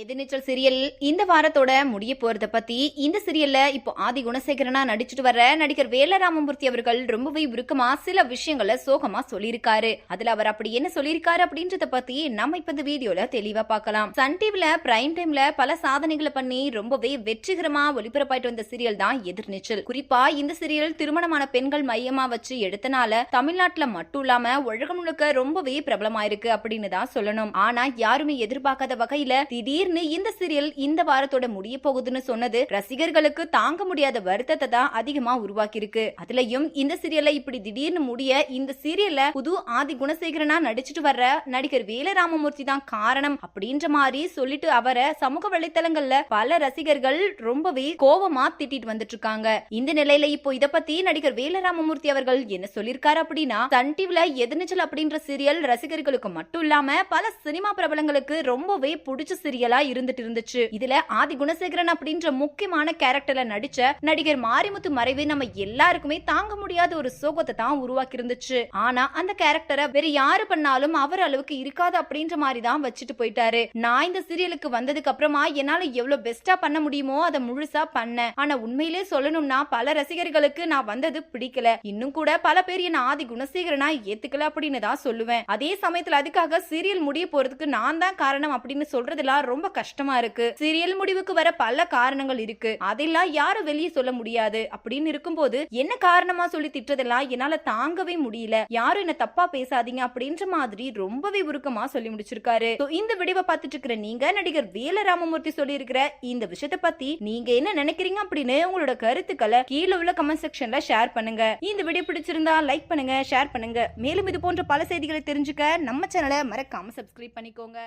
எதிர்நீச்சல் serial இந்த வாரத்தோட முடிய போறத பத்தி இந்த சீரியல்ல இப்போ ஆதி குணசேகரனா நடிச்சிட்டு வர நடிகர் வேலராமமூர்த்தி அவர்கள் ரொம்பவே உருக்கமா சில விஷயங்களை சோகமா சொல்லியிருக்காரு. அதுல அவர் அப்படி என்ன சொல்லியிருக்காரு அப்படின்றத பத்தி நம்ம இப்ப இந்த வீடியோல தெளிவா பார்க்கலாம். சன் டிவில பிரைம் டைம்ல பல சாதனைகளை பண்ணி ரொம்பவே வெற்றிகரமா ஒளிபரப்பாயிட்டு வந்த சீரியல் தான் எதிர்நீச்சல். குறிப்பா இந்த சீரியல் திருமணமான பெண்கள் மையமா வச்சு எடுத்தனால தமிழ்நாட்டுல மட்டும் இல்லாம உலகம் முழுக்க ரொம்பவே பிரபலமாயிருக்கு அப்படின்னு தான் சொல்லணும். ஆனா யாருமே எதிர்பார்க்காத வகையில திடீர்னு இந்த சீரியல் இந்த வாரத்தோட முடிய போகுதுன்னு சொன்னது ரசிகர்களுக்கு தாங்க முடியாத வருத்தத்தை தான் அதிகமா உருவாக்கி இருக்கு அதுலயும் இந்த சீரியல்ல இப்படி திடீர்னு முடிய இந்த சீரியல்ல புது ஆதி குணசேகரனா நடிச்சிட்டு வர்ற நடிகர் வேலராமமூர்த்தி தான் காரணம் அப்படின்ற மாதிரி சொல்லிட்டு அவரை சமூக வலைத்தளங்கள்ல பல ரசிகர்கள் ரொம்பவே கோபமா திட்டிட்டு வந்துட்டு இருக்காங்க இந்த நிலையில இப்போ இத பத்தி நடிகர் வேலராமமூர்த்தி அவர்கள் என்ன சொல்லிருக்காரு அப்படின்னா சன் டிவில எதிர்நீச்சல் அப்படின்ற சீரியல் ரசிகர்களுக்கு மட்டும் இல்லாம பல சினிமா பிரபலங்களுக்கு ரொம்பவே பிடிச்ச சீரியலா இருந்துட்டு இருந்துச்சு. இதுல ஆதி குணசேகரன் அப்படின்ற முக்கியமான கேரக்டர்ல நடிச்ச நடிகர் மாரிமுத்து மறைவு நம்ம எல்லாருக்குமே தாங்க முடியாத ஒரு சோகத்தை தான் உருவாக்கி இருந்துச்சு ஆனா அந்த கேரக்டரை வேற யாரு பண்ணாலும் அவர் அளவுக்கு இருக்காது அப்படின்ற மாதிரி தான் வச்சுட்டு போயிட்டாரு. நான் இந்த சீரியலுக்கு வந்ததுக்கு அப்புறமா என்னால எவ்வளவு பெஸ்டா பண்ண முடியுமோ அதை முழுசா பண்ணேன். ஆனா உண்மையிலே சொல்லணும்னா பல ரசிகர்களுக்கு நான் வந்தது பிடிக்கல. இன்னும் கூட பல பேர் என்ன ஆதி குணசேகரனா ஏத்துக்கல அப்படின்னு தான் சொல்லுவேன். அதே சமயத்துல அதுக்காக சீரியல் முடிய போறதுக்கு நான் தான் காரணம் அப்படின்னு சொல்றதுலாம் ரொம்ப ரொம்ப கஷ்டமா இருக்கு. சீரியல் முடிவுக்கு வர பல காரணங்கள் இருக்கு. அதெல்லாம் யாரும் வெளியே சொல்ல முடியாது. அப்படின்னு இருக்கும்போது என்ன காரணமா சொல்லி திட்டதெல்லாம் என்னால தாங்கவே முடியல. யாரும் என்ன தப்பா பேசாதீங்க அப்படின்ற மாதிரி ரொம்பவே உருக்கமா சொல்லி முடிச்சிருக்காரு. இந்த விடிவை பார்த்துட்டு இருக்கிற நீங்க நடிகர் வேல ராமமூர்த்தி சொல்லி இருக்கிற இந்த விஷயத்த பத்தி நீங்க என்ன நினைக்கிறீங்க அப்படின்னு உங்களோட கருத்துக்களை கீழே உள்ள கமெண்ட் செக்ஷன்ல ஷேர் பண்ணுங்க. இந்த வீடியோ பிடிச்சிருந்தா லைக் பண்ணுங்க ஷேர் பண்ணுங்க. மேலும் இது போன்ற பல செய்திகளை தெரிஞ்சுக்க நம்ம சேனலை மறக்காம சப்ஸ்கிரைப் பண்ணிக்கோங்க.